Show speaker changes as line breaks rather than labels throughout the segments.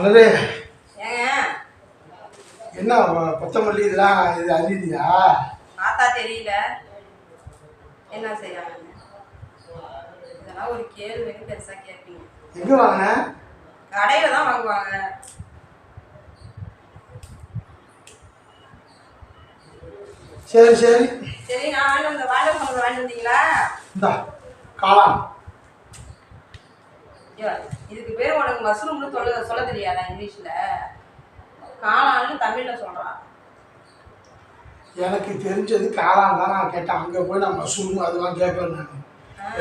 மலரே என்ன கொத்தமல்லி இதெல்லாம் இது அறியுதியா
பார்த்தா தெரியல என்ன செய்யறாங்க இதெல்லாம் ஒரு கேள்வின்னு பெருசா கேட்பீங்க
எங்க வாங்கின
கடையில தான் வாங்குவாங்க
சரி சரி
சரி நான் வாங்கி வந்த வாழை பழம் வாங்கி வந்தீங்களா
இந்தா காளான்
இதுக்கு பேர் உனக்கு மஷ்ரூம்னு சொல்ல சொல்ல தெரியாதா இங்கிலீஷ்ல? காளான்னு தமிழ்ல சொல்றான்.
எனக்கு தெரிஞ்சது காளான் தான் நான் கேட்டேன். அங்கே போய் நான் மஷ்ரூம் அதெல்லாம் கேட்கல நான்.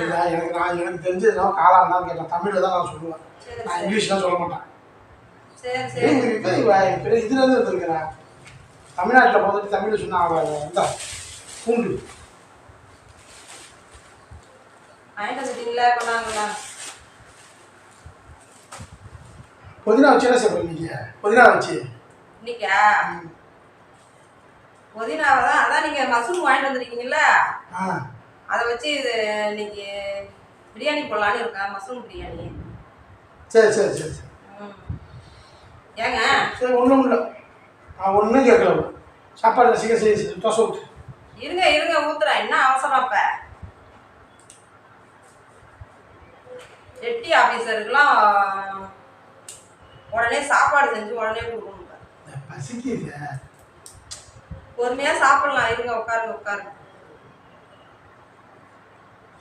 இல்லை எனக்கு நான் எனக்கு தெரிஞ்சது நான் காளான் தான் கேட்டேன். தமிழில் தான் நான் சொல்லுவேன். நான் இங்கிலீஷ்லாம் சொல்ல மாட்டேன்.
சரி சரி.
இதுல இருந்து இருந்திருக்கிறேன் தமிழ்நாட்டில் பார்த்துட்டு தமிழில் சொன்னா அவள் இந்த பூண்டு.
வாங்கிட்டு வந்துட்டீங்களா? கொண்டாங்களா
புதினா வச்சு என்ன சாப்பிட்ற நீங்கள் புதினா வச்சு.
இன்னைக்கா? புதினாவை தான் அதான் நீங்க மஷ்ரூம் வாங்கிட்டு வந்திருக்கீங்கல்ல?
ஆ.
அதை வச்சு இது இன்னைக்கு பிரியாணி போடலான்னு இருக்கேன் மஷ்ரூம் பிரியாணி?
சரி சரி சரி சரி.
ஏங்க?
சரி ஒன்றும் இல்லை. நான் ஒன்றும் கேட்கல. சாப்பாடு சீக்கிரம் செய்ய தோசை ஊற்று
இருங்க இருங்க ஊத்துறேன். என்ன அவசரம் அப்ப? எட்டி ஆபீசருக்குலாம் உடனே சாப்பாடு செஞ்சு உடனே கொடுக்கணும்.
பசிக்குது.
பொறுமையா சாப்பிடலாம் இருங்க உட்காருங்க உட்காருங்க.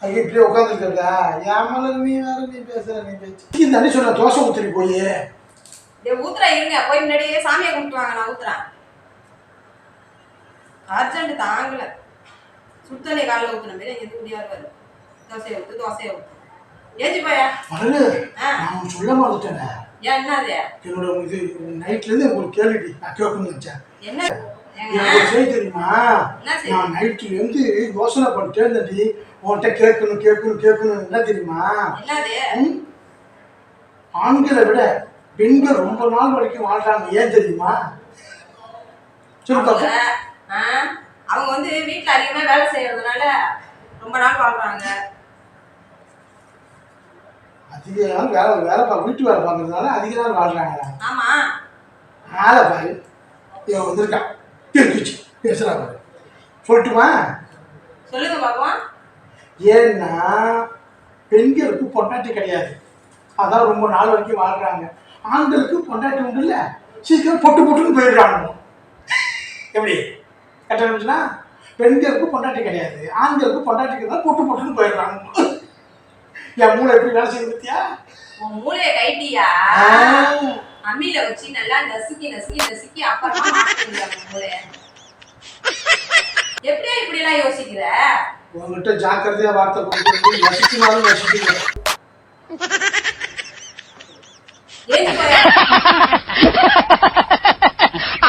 அது இப்படியே உட்காந்துருக்கா என் மேலே நீ வேற நீ பேசுகிற நீ பேச்சு அடி சொன்ன தோசை ஊற்றுறி போய்
டேய் ஊத்துறேன் இருங்க. போய் முன்னாடியே சாமியை கும்பிட்டு வாங்க நான் ஊத்துறேன். அர்ஜென்ட் தாங்கல. சுத்தண்ணி காலைல ஊத்துன மாரி எது முடியாது வரும் தோசையை ஊத்து தோசையை ஊத்து. ஏஞ்சி போயா.
நான் சொல்ல
என்னது
என்னோட இது நைட்லேருந்து ஒரு கேள்வி நான் கேட்கணும்னு நினச்சேன்.
என்ன?
செய்தி தெரியுமா? நான் நைட்டுலேருந்து யோசனை பண்ணிட்டே இருந்தேன்டி. உன்கிட்ட கேட்கணும் கேட்கணும் கேட்கணும் என்ன தெரியுமா? ஆண்களை விட பெண்கள் ரொம்ப நாள் வரைக்கும் வாழ்றாங்க. ஏன் தெரியுமா? சொல்லு
அவங்க வந்து வீட்ல அதிகமா வேலை செய்யறதுனால ரொம்ப நாள் வாழ்றாங்க.
அதிக நாள் வேலை வேலை பா வீட்டு வேலை பார்க்கறதுனால அதிக நாள் வாழ்றாங்க.
ஆமா.
ஆளை பாரு. இவன் வந்திருக்கான். கேட்டுச்சு பேசுறா பாரு. சொல்லட்டுமா?
சொல்லுங்க பாப்போம்
ஏன்னா பெண்களுக்கு பொண்டாட்டி கிடையாது. அதான் ரொம்ப நாள் வரைக்கும் வாழ்றாங்க. ஆண்களுக்கு பொண்டாட்டி உண்டு இல்ல. சீக்கிரம் பொட்டு பொட்டுன்னு போயிடுறாங்க எப்படி? கட்டணும்னா பெண்களுக்கு பொண்டாட்டி கிடையாது. ஆண்களுக்கு பொண்டாட்டிக்கு தான் பொட்டு பொட்டுன்னு போயிடுறாங்க என் மூளை எப்படி வேலை செய்யுது பத்தியா?
உன் மூளையை கைட்டியா? அம்மியில வச்சு நல்லா நசுக்கி நசுக்கி நசுக்கி அப்புறமா மூளைய? எப்படியா இப்படி எல்லாம் யோசிக்கிற?
உங்ககிட்ட ஜாக்கிரதையா வார்த்தை கொடுத்து நசிக்கினாலும்
போயா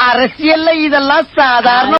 அரசியல்ல இதெல்லாம் சாதாரண